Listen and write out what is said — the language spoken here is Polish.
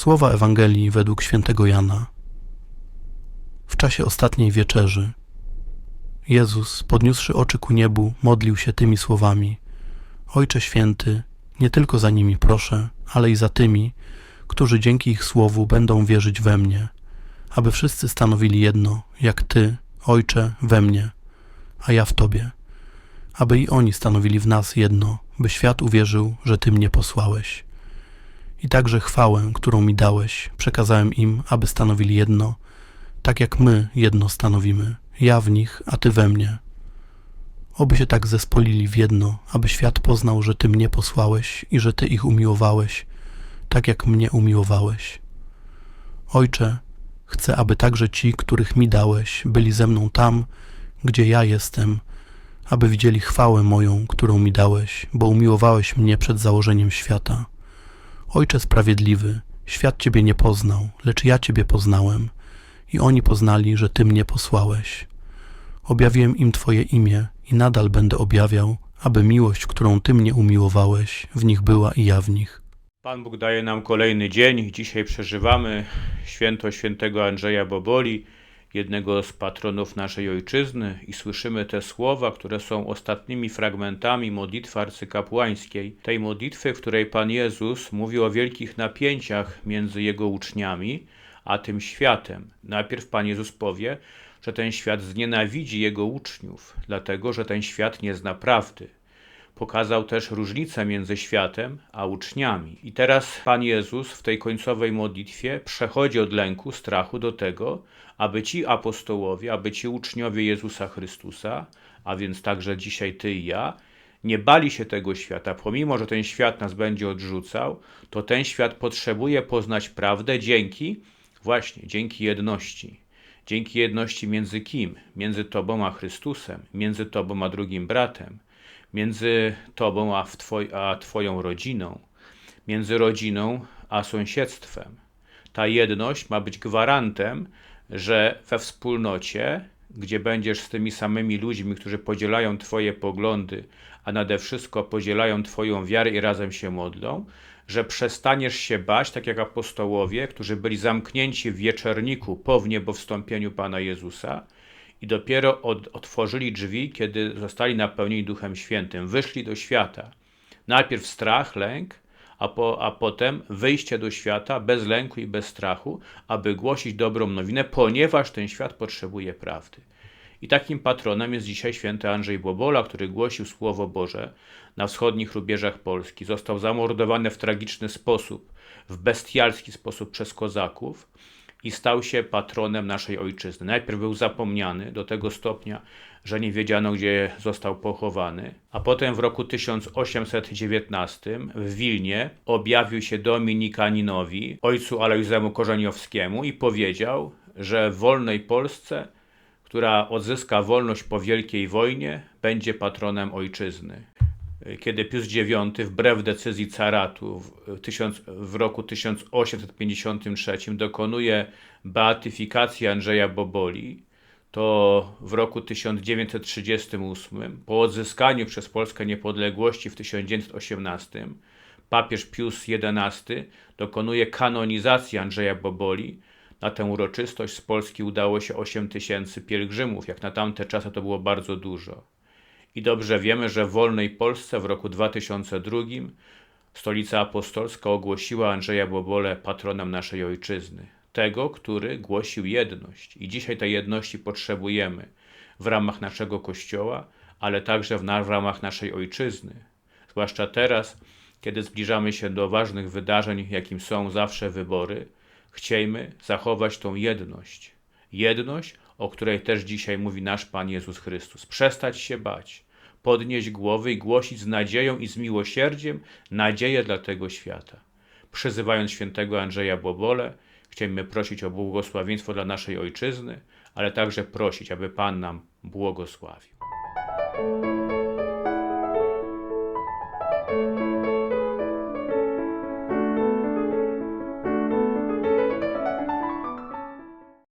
Słowa Ewangelii według świętego Jana. W czasie ostatniej wieczerzy Jezus, podniósłszy oczy ku niebu, modlił się tymi słowami: Ojcze święty, nie tylko za nimi proszę, ale i za tymi, którzy dzięki ich słowu będą wierzyć we mnie, aby wszyscy stanowili jedno, jak Ty, Ojcze, we mnie, a ja w Tobie, aby i oni stanowili w nas jedno, by świat uwierzył, że Ty mnie posłałeś. I także chwałę, którą mi dałeś, przekazałem im, aby stanowili jedno, tak jak my jedno stanowimy, ja w nich, a Ty we mnie. Oby się tak zespolili w jedno, aby świat poznał, że Ty mnie posłałeś i że Ty ich umiłowałeś, tak jak mnie umiłowałeś. Ojcze, chcę, aby także ci, których mi dałeś, byli ze mną tam, gdzie ja jestem, aby widzieli chwałę moją, którą mi dałeś, bo umiłowałeś mnie przed założeniem świata. Ojcze sprawiedliwy, świat Ciebie nie poznał, lecz ja Ciebie poznałem i oni poznali, że Ty mnie posłałeś. Objawiłem im Twoje imię i nadal będę objawiał, aby miłość, którą Ty mnie umiłowałeś, w nich była i ja w nich. Pan Bóg daje nam kolejny dzień. Dzisiaj przeżywamy święto świętego Andrzeja Boboli, jednego z patronów naszej ojczyzny, i słyszymy te słowa, które są ostatnimi fragmentami modlitwy arcykapłańskiej. Tej modlitwy, w której Pan Jezus mówi o wielkich napięciach między jego uczniami a tym światem. Najpierw Pan Jezus powie, że ten świat znienawidzi jego uczniów, dlatego że ten świat nie zna prawdy pokazał też różnicę między światem a uczniami. I teraz Pan Jezus w tej końcowej modlitwie przechodzi od lęku, strachu do tego, aby ci apostołowie, aby ci uczniowie Jezusa Chrystusa, a więc także dzisiaj ty i ja, nie bali się tego świata, pomimo że ten świat nas będzie odrzucał, to ten świat potrzebuje poznać prawdę dzięki, właśnie dzięki jedności. Dzięki jedności między kim? Między Tobą a Chrystusem, między Tobą a drugim bratem między tobą a, twoj, a twoją rodziną, między rodziną a sąsiedztwem. Ta jedność ma być gwarantem, że we wspólnocie, gdzie będziesz z tymi samymi ludźmi, którzy podzielają twoje poglądy, a nade wszystko podzielają twoją wiarę i razem się modlą, że przestaniesz się bać, tak jak apostołowie, którzy byli zamknięci w wieczerniku po wniebowstąpieniu Pana Jezusa, i dopiero od, otworzyli drzwi, kiedy zostali napełnieni Duchem Świętym. Wyszli do świata. Najpierw strach, lęk, a, po, a potem wyjście do świata bez lęku i bez strachu, aby głosić dobrą nowinę, ponieważ ten świat potrzebuje prawdy. I takim patronem jest dzisiaj święty Andrzej Bobola, który głosił Słowo Boże na wschodnich rubieżach Polski. Został zamordowany w tragiczny sposób, w bestialski sposób przez kozaków i stał się patronem naszej ojczyzny. Najpierw był zapomniany do tego stopnia, że nie wiedziano, gdzie został pochowany, a potem w roku 1819 w Wilnie objawił się Dominikaninowi, ojcu Alojzemu Korzeniowskiemu i powiedział, że w wolnej Polsce, która odzyska wolność po Wielkiej Wojnie, będzie patronem ojczyzny kiedy Pius IX wbrew decyzji caratu w, tysiąc, w roku 1853 dokonuje beatyfikacji Andrzeja Boboli, to w roku 1938, po odzyskaniu przez Polskę niepodległości w 1918, papież Pius XI dokonuje kanonizacji Andrzeja Boboli. Na tę uroczystość z Polski udało się 8 tysięcy pielgrzymów. Jak na tamte czasy to było bardzo dużo. I dobrze wiemy, że w wolnej Polsce w roku 2002 stolica apostolska ogłosiła Andrzeja Bobole patronem naszej ojczyzny. Tego, który głosił jedność. I dzisiaj tej jedności potrzebujemy w ramach naszego Kościoła, ale także w, w ramach naszej ojczyzny. Zwłaszcza teraz, kiedy zbliżamy się do ważnych wydarzeń, jakim są zawsze wybory, chciejmy zachować tą jedność. Jedność, o której też dzisiaj mówi nasz Pan Jezus Chrystus. Przestać się bać, podnieść głowy i głosić z nadzieją i z miłosierdziem nadzieję dla tego świata. Przyzywając świętego Andrzeja Bobole, chcemy prosić o błogosławieństwo dla naszej ojczyzny, ale także prosić, aby Pan nam błogosławił.